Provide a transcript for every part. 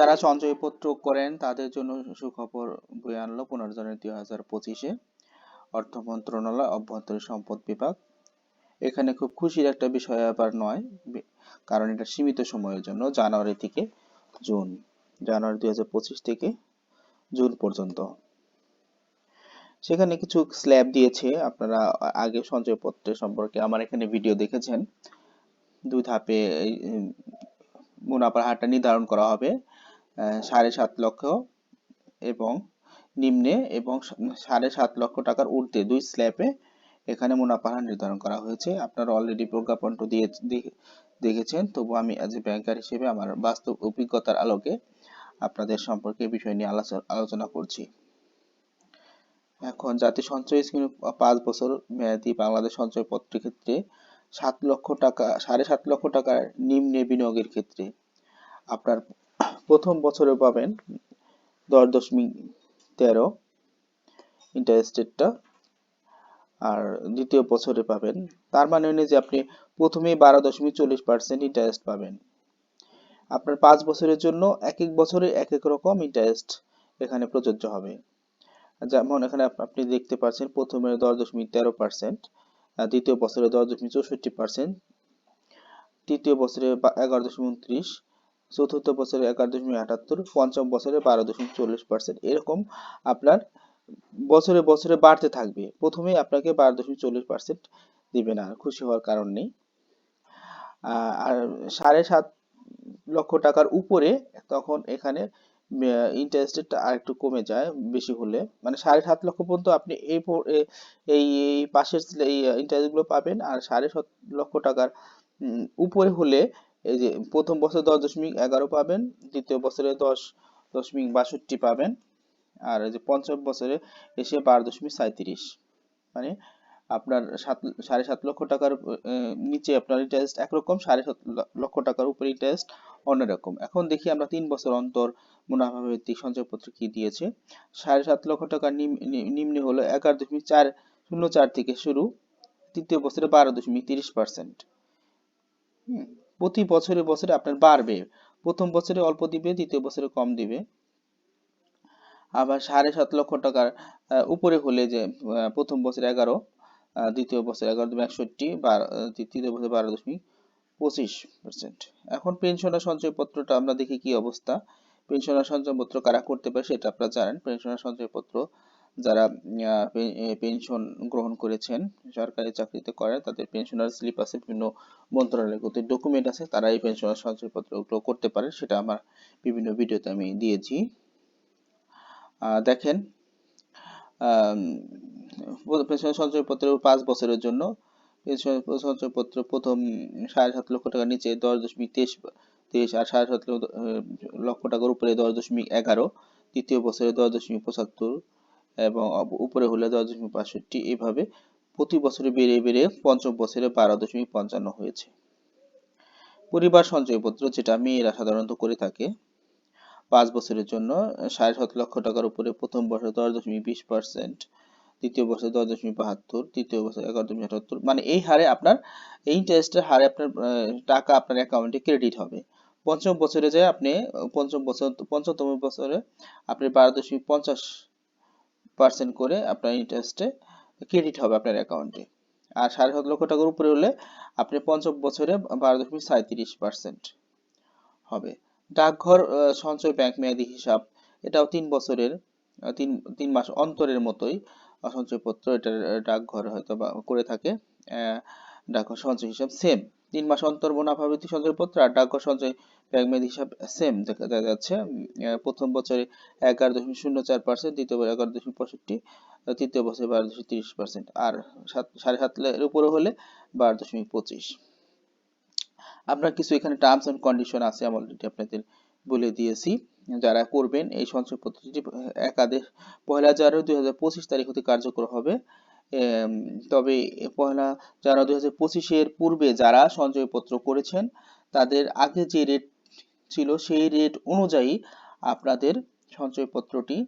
যারা সঞ্চয়পত্র করেন, তাদের জন্য সুখবর বয়ে আনলো পুনর্জনের দুই হাজার পঁচিশে অর্থ মন্ত্রণালয়, অভ্যন্তরীণ সম্পদ বিভাগ। এখানে খুব খুশির একটা বিষয় আবার নয় কারণ এটা সীমিত সময়ের জন্য, জানুয়ারি থেকে জুন, জানুয়ারি দুই পঁচিশ থেকে জুন পর্যন্ত। সেখানে কিছু স্ল্যাব দিয়েছে, আপনারা আগে সঞ্চয়পত্রের সম্পর্কে আমার এখানে ভিডিও দেখেছেন। দুই ধাপে মুনাফার হারটা নির্ধারণ করা হবে। সাড়ে সাত লক্ষ এবং নিম্নে এবং সাড়ে সাত লক্ষ টাকার ঊর্ধ্বে দুই স্ল্যাবে এখানে মুনাফার হার নির্ধারণ করা হয়েছে। আপনারা অলরেডি প্রজ্ঞাপনটা দিয়ে দেখেছেন, তবু আমি অ্যাজ এ ব্যাংকার হিসেবে আমার বাস্তব অভিজ্ঞতার আলোকে আপনাদের সম্পর্কে বিষয় নিয়ে আলোচনা আলোচনা করছি। এখন জাতীয় সঞ্চয় স্কিম পাঁচ বছর মেয়াদী বাংলাদেশ সঞ্চয় পত্রের ক্ষেত্রে সাত লক্ষ টাকা, সাড়ে সাত লক্ষ টাকার নিম্নে বিনিয়োগের ক্ষেত্রে আপনার প্রথম বছরে পাবেন দশ দশমিক তেরো ইন্টারেস্ট রেটটা আর দ্বিতীয় বছরে পাবেন, তার মানে হলো যে আপনি প্রথমেই বারো দশমিক চল্লিশ পার্সেন্ট ইন্টারেস্ট পাবেন। আপনার পাঁচ বছরের জন্য এক এক বছরে এক এক রকম ইন্টারেস্ট এখানে প্রযোজ্য হবে। যেমন এখানে আপনি দেখতে পাচ্ছেন প্রথমে দশ দশমিক তেরো পার্সেন্ট দ্বিতীয় বছরে দশ দশমিক চৌষট্টি পার্সেন্ট, তৃতীয় বছরে এগারো দশমিক উনত্রিশ চতুর্থ বছরে এগারো দশমিক আটাত্তর, পঞ্চম বছরে বারো দশমিক চল্লিশ পার্সেন্ট এরকম আপনার বছরে বছরে বাড়তে থাকবে। প্রথমেই আপনাকে বারো দশমিক চল্লিশ পার্সেন্ট দিবে না খুশি হওয়ার কারণ নেই। আর সাড়ে সাত লক্ষ টাকার উপরে তখন এখানে ইন্টারেস্ট রেটটা আর একটু কমে যায় বেশি হলে। মানে সাড়ে সাত লক্ষ পর্যন্ত আপনি এই এই পাশের এই ইন্টারেস্টগুলো পাবেন আর সাড়ে সাত লক্ষ টাকার উপরে হলে এই যে প্রথম বছর দশ দশমিক এগারো পাবেন, দ্বিতীয় বছরে দশ দশমিক বাষট্টি পাবেন, আর এই যে পঞ্চম বছরে এসে বারো দশমিক সাঁইত্রিশ। মানে আপনার সাত, সাড়ে সাত লক্ষ টাকার নিচে আপনার ইন্টারেস্ট একরকম, সাড়ে সাত লক্ষ টাকার উপরে ইন্টারেস্ট অন্যরকম। এখন দেখি আমরা তিন বছর অন্তর মুনাফা ভিত্তিক সঞ্চয়পত্র কি দিয়েছে। সাড়ে সাত লক্ষ টাকার নিম্নে হলো এগারো দশমিক চার, শূন্য চার থেকে শুরু, তৃতীয় বছরে বারো দশমিক তিরিশ পার্সেন্ট প্রতি বছরে বছরে আপনার বাড়বে। প্রথম বছরে অল্প দিবে, দ্বিতীয় বছরে কম দিবে। আবার সাড়ে সাত লক্ষ টাকার উপরে হলে যে প্রথম বছর এগারো দ্বিতীয় বছর এগারো দশমিক একষট্টি বা তৃতীয় বছর বারো দশমিক পঁচিশ পার্সেন্ট এখন পেনশনার সঞ্চয়পত্রটা আমরা দেখি কি অবস্থা। পেনশন পেনশনার সঞ্চয়পত্র কারা করতে পারে সেটা আপনারা জানেন। পেনশন পেনশনার সঞ্চয়পত্র যারা পেনশন গ্রহণ করেছেন, সরকারি চাকরিতে করে, তাদের পেনশনার স্লিপ আছে, বিভিন্ন মন্ত্রণালয়গত ডকুমেন্ট আছে, তারা এই পেনশনার সঞ্চয়পত্রগুলো করতে পারে, সেটা আমার বিভিন্ন ভিডিওতে আমি দিয়েছি। দেখেন পেনশন সঞ্চয়পত্র পাঁচ বছরের জন্য পেনশন সঞ্চয়পত্র প্রথম সাড়ে সাত লক্ষ টাকার নিচে দশ দশমিক তেইশ তেইশ আর সাড়ে সাত লক্ষ টাকার উপরে দশ দশমিক এগারো, তৃতীয় বছরে দশ দশমিক পঁচাত্তর এবং উপরে হলে দশ দশমিক বাষট্টি এইভাবে প্রতি বছরে বেড়ে বেড়ে পঞ্চম বছরে বারো দশমিক পঞ্চান্ন হয়েছে। পরিবার সঞ্চয়পত্র যেটা মেয়েরা সাধারণত করে থাকে, পাঁচ বছরের জন্য সাড়ে সাত লক্ষ টাকার উপরে প্রথম বছরে দশ দশমিক বিশ পার্সেন্ট দ্বিতীয় বছরে দশ দশমিক বাহাত্তর, তৃতীয় বছরে এগারো দশমিক আটাত্তর মানে এই হারে আপনার, এই ইন্টারেস্টের হারে আপনার টাকা আপনার অ্যাকাউন্টে ক্রেডিট হবে। পঞ্চম বছরে যায় আপনি, পঞ্চম বছর পঞ্চমতম বছরে আপনি বারো দশমিক পঞ্চাশ পার্সেন্ট করে আপনার ইন্টারেস্টে ক্রেডিট হবে আপনার অ্যাকাউন্টে আর সাড়ে সাত লক্ষ টাকার উপরে হলে আপনি পঞ্চম বছরে বারো দশমিক সাঁইত্রিশ পার্সেন্ট হবে। ডাকঘর সঞ্চয় ব্যাংক মেয়াদি হিসাব এটাও তিন বছরের তিন তিন মাস অন্তরের মতোই সঞ্চয়পত্র আহ, ডাকঘর হয়তো বা করে থাকে ডাকঘর সঞ্চয় হিসাব সেম তিন মাস অন্তর মুনাফা ভিত্তিক সঞ্চয়পত্র আর ডাকঘর সঞ্চয় ব্যাংক মেয়াদি হিসাব সেম দেখা যাচ্ছে। প্রথম বছরে এগারো দশমিক শূন্য চার পার্সেন্ট দ্বিতীয় বছরে এগারো দশমিক পঁয়ষট্টি তৃতীয় বছরে বারো দশমিক তিরিশ পার্সেন্ট আর সাত সাড়ে সাত এর উপরে হলে বারো দশমিক পঁচিশ। আপনার কিছু এখানে টার্মস এন্ড কন্ডিশন আছে, আমি অলরেডি আপনাদের বলে দিয়েছি। যারা করবেন, এই সঞ্চয় পদ্ধতিটি একাদেশ পহেলা জানুয়ারি দুই হাজার পঁচিশ তারিখ হতে কার্যকর হবে। তবে পহেলা জানুয়ারি দুই হাজার পঁচিশের পূর্বে যারা সঞ্চয়পত্র করেছেন, তাদের আগে যে রেট ছিল সেই রেট অনুযায়ী আপনাদের সঞ্চয়পত্রটি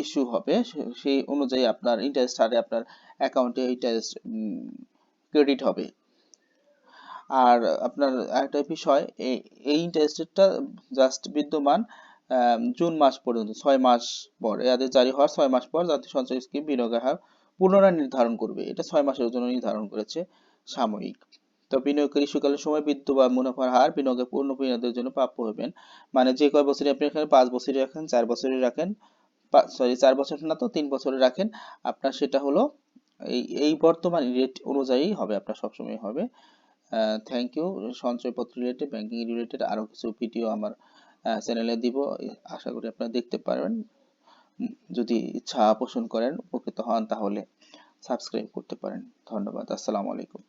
ইস্যু হবে। সেই অনুযায়ী আপনার ইন্টারেস্ট হারে আপনার অ্যাকাউন্টে ইন্টারেস্ট ক্রেডিট হবে। আর আপনার আরেকটা বিষয় এই এই ইন্টারেস্ট জাস্ট বিদ্যমান জুন মাস পর্যন্ত, ছয় মাস পর, এদের জারি হওয়ার ছয় মাস পর জাতীয় সঞ্চয় স্কিম বিনিয়োগের হার পুনরায় নির্ধারণ করবে। এটা ছয় মাসের জন্য নির্ধারণ করেছে সাময়িক। তো বিনিয়োগকারী ইস্যুকালের সময় বিদ্যমান মুনাফার হার বিনিয়োগের পূর্ণ পরিণতির জন্য প্রাপ্য হবেন মানে যে কয় বছরই আপনি এখানে পাঁচ বছরই রাখেন, চার বছরই রাখেন সরি চার বছর না তো তিন বছরে রাখেন, আপনার সেটা হলো এই এই বর্তমান রেট অনুযায়ী হবে, আপনার সবসময় হবে। থ্যাংক ইউ সঞ্চয়পত্র রিলেটেড ব্যাংকিং রিলেটেড আরও কিছু ভিডিও আমার চ্যানেলে দিব আশা করি আপনারা দেখতে পারবেন। যদি ইচ্ছা পোষণ করেন, উপকৃত হন, তাহলে সাবস্ক্রাইব করতে পারেন। ধন্যবাদ, আসসালামু আলাইকুম।